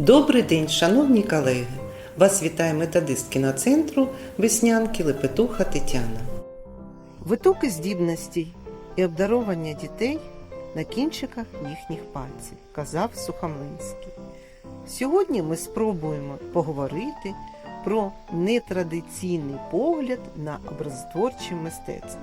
Добрий день, шановні колеги! Вас вітає методист кіноцентру Веснянки Лепетуха Тетяна. Витоки здібностей і обдарування дітей на кінчиках їхніх пальців, казав Сухомлинський. Сьогодні ми спробуємо поговорити про нетрадиційний погляд на образотворче мистецтво.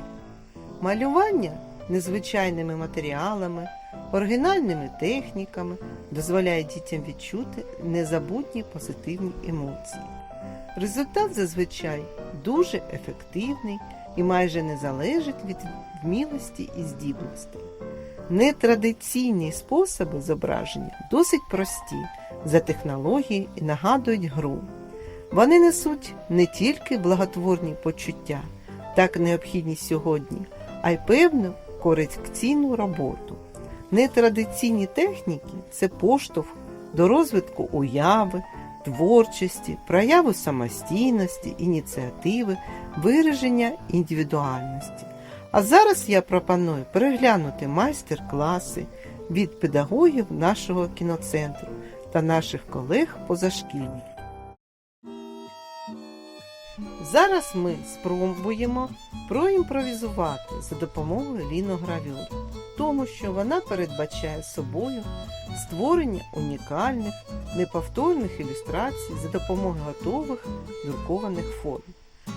Малювання незвичайними матеріалами, оригінальними техніками дозволяє дітям відчути незабутні позитивні емоції. Результат зазвичай дуже ефективний і майже не залежить від вмілості і здібностей. Нетрадиційні способи зображення досить прості за технології і нагадують гру. Вони несуть не тільки благотворні почуття, так необхідні сьогодні, а й певну корекційну роботу. Нетрадиційні техніки це поштовх до розвитку уяви, творчості, прояву самостійності, ініціативи, вираження індивідуальності. А зараз я пропоную переглянути майстер-класи від педагогів нашого кіноцентру та наших колег-позашкільників. Зараз ми спробуємо проімпровізувати за допомогою ліногравюри, тому що вона передбачає собою створення унікальних, неповторних ілюстрацій за допомогою готових друкованих форм.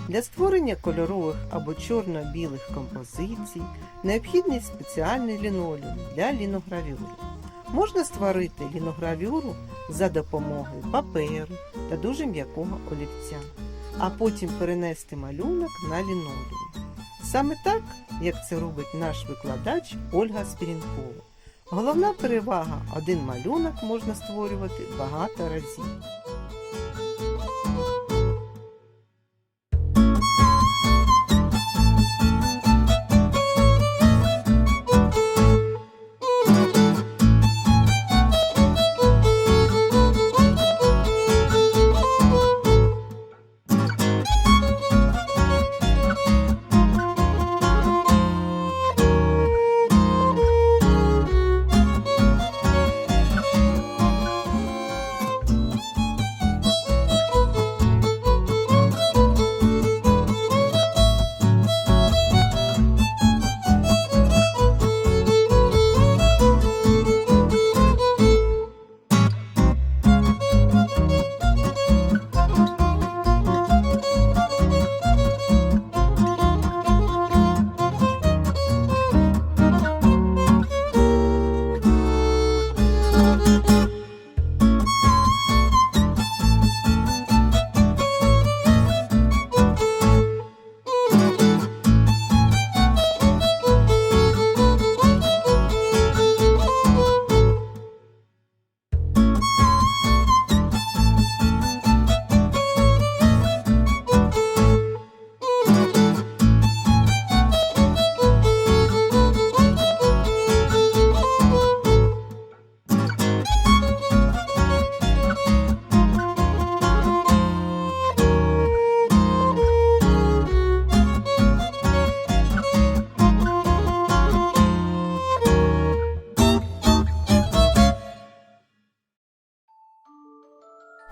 Для створення кольорових або чорно-білих композицій необхідний спеціальний лінолеум для ліногравюри. Можна створити ліногравюру за допомогою паперу та дуже м'якого олівця, а потім перенести малюнок на лінолеум. Саме так, як це робить наш викладач Ольга Спірінкова. Головна перевага один малюнок можна створювати багато разів.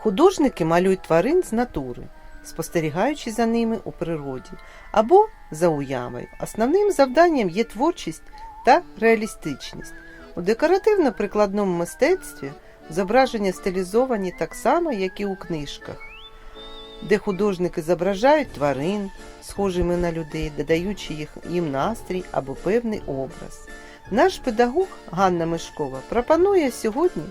Художники малюють тварин з натури, спостерігаючи за ними у природі або за уявою. Основним завданням є творчість та реалістичність. У декоративно-прикладному мистецтві зображення стилізовані так само, як і у книжках, де художники зображають тварин, схожими на людей, додаючи їх, їм настрій або певний образ. Наш педагог Ганна Мишкова пропонує сьогодні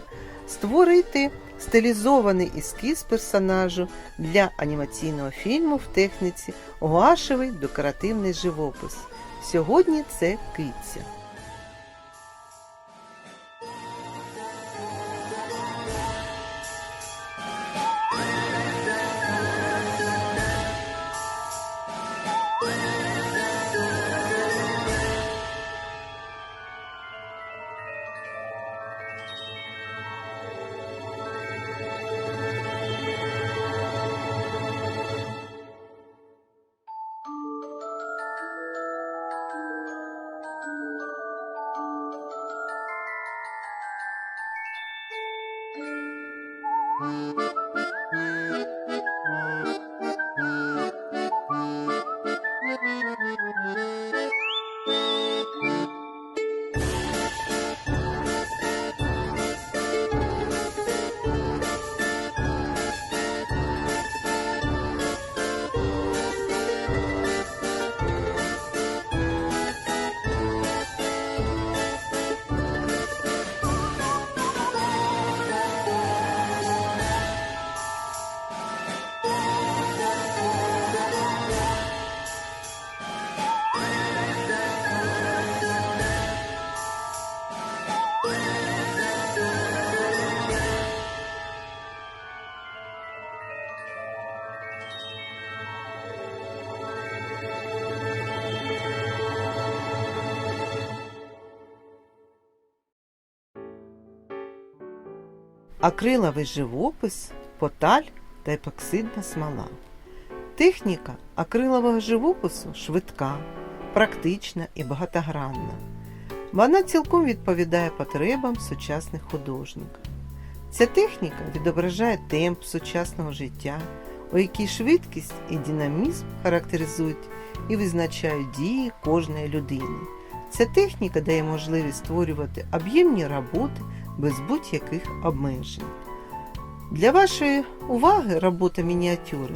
створити стилізований ескіз персонажу для анімаційного фільму в техніці гуашевий декоративний живопис. Сьогодні це киця. Música акриловий живопис, поталь та епоксидна смола. Техніка акрилового живопису швидка, практична і багатогранна. Вона цілком відповідає потребам сучасних художників. Ця техніка відображає темп сучасного життя, у якій швидкість і динамізм характеризують і визначають дії кожної людини. Ця техніка дає можливість створювати об'ємні роботи без будь-яких обмежень. Для вашої уваги робота мініатюри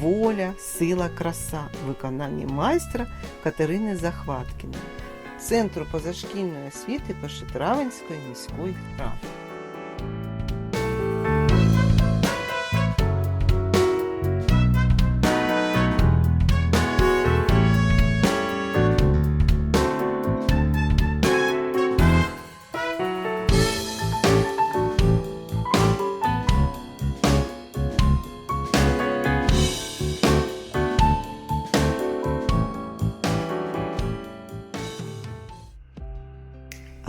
Воля, сила, краса в виконанні майстра Катерини Захваткіної, Центру позашкільної освіти Першотравенської міської ради.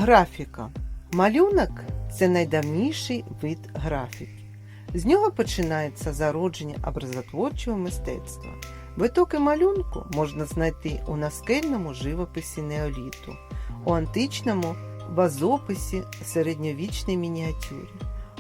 Графіка. Малюнок це найдавніший вид графіки. З нього починається зародження образотворчого мистецтва. Витоки малюнку можна знайти у наскельному живописі неоліту, у античному вазописі середньовічній мініатюрі.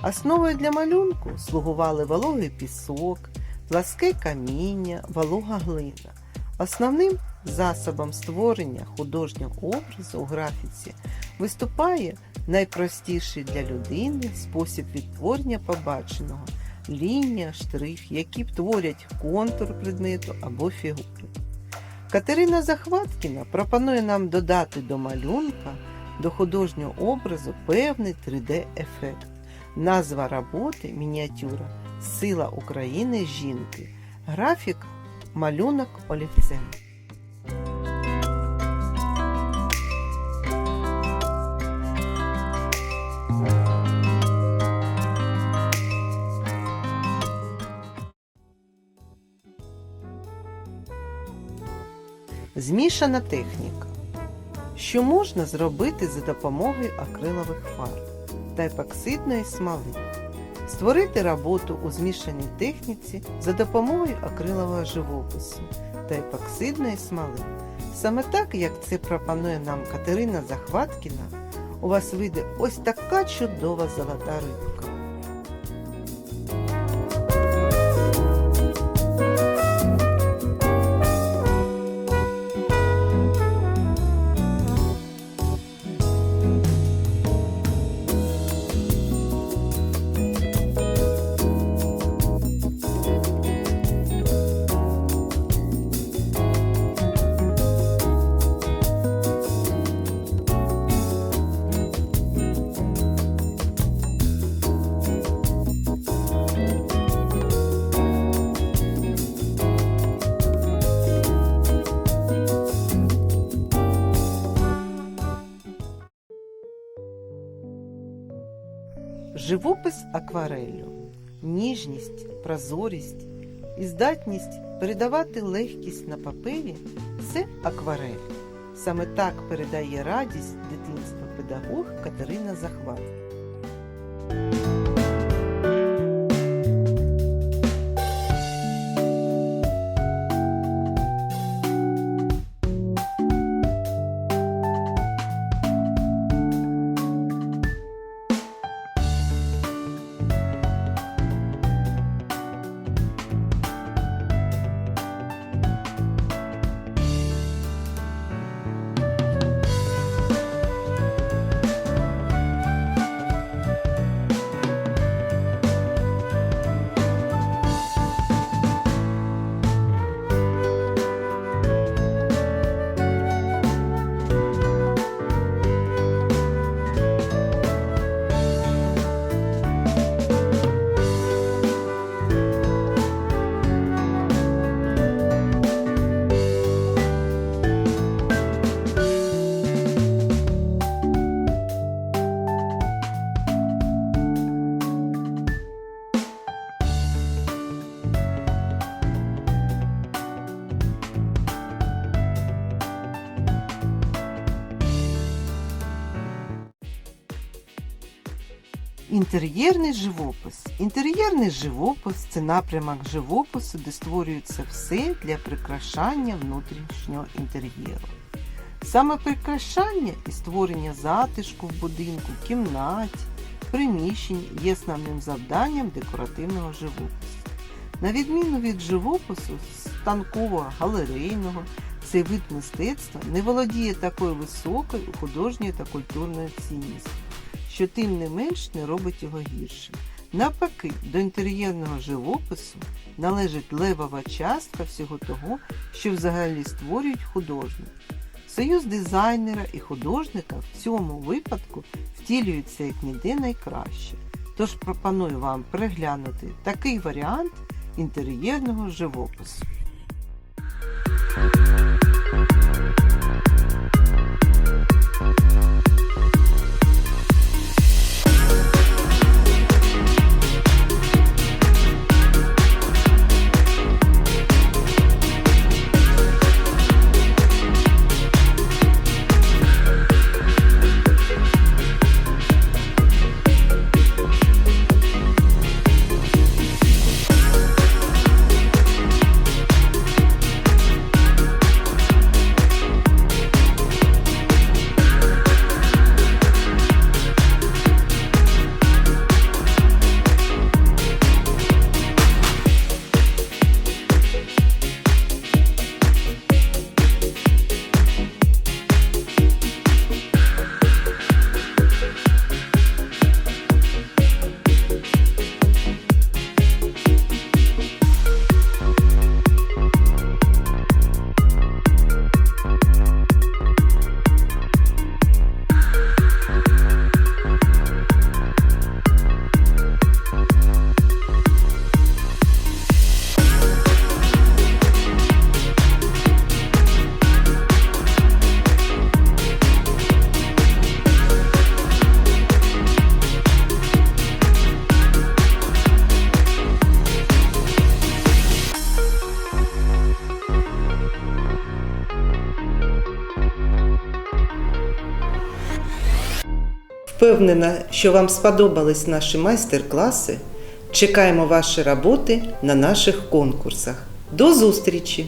Основою для малюнку слугували вологий пісок, пласке каміння, волога глина. Основним засобом створення художнього образу у графіці виступає найпростіший для людини спосіб відтворення побаченого лінія, штрих, які творять контур предмету або фігури. Катерина Захваткіна пропонує нам додати до малюнка, до художнього образу певний 3D-ефект. Назва роботи мініатюра Сила України жінки. Графік малюнок олівцем. Змішана техніка. Що можна зробити за допомогою акрилових фарб та епоксидної смоли? Створити роботу у змішаній техніці за допомогою акрилового живопису та епоксидної смоли. Саме так, як це пропонує нам Катерина Захваткіна, у вас вийде ось така чудова золота рибка. Живопис аквареллю, ніжність, прозорість і здатність передавати легкість на папері це акварель. Саме так передає радість дитинства педагог Катерина Захват. Інтер'єрний живопис. Інтер'єрний живопис це напрямок живопису, де створюється все для прикрашання внутрішнього інтер'єру. Саме прикрашання і створення затишку в будинку, кімнаті, приміщенні є основним завданням декоративного живопису. На відміну від живопису станкового галерейного, цей вид мистецтва не володіє такою високою художньою та культурною цінністю, що тим не менш не робить його гіршим. Навпаки, до інтер'єрного живопису належить левова частка всього того, що взагалі створюють художники. Союз дизайнера і художника в цьому випадку втілюється як ніде найкраще. Тож пропоную вам переглянути такий варіант інтер'єрного живопису. Впевнена, що вам сподобались наші майстер-класи. Чекаємо ваші роботи на наших конкурсах. До зустрічі!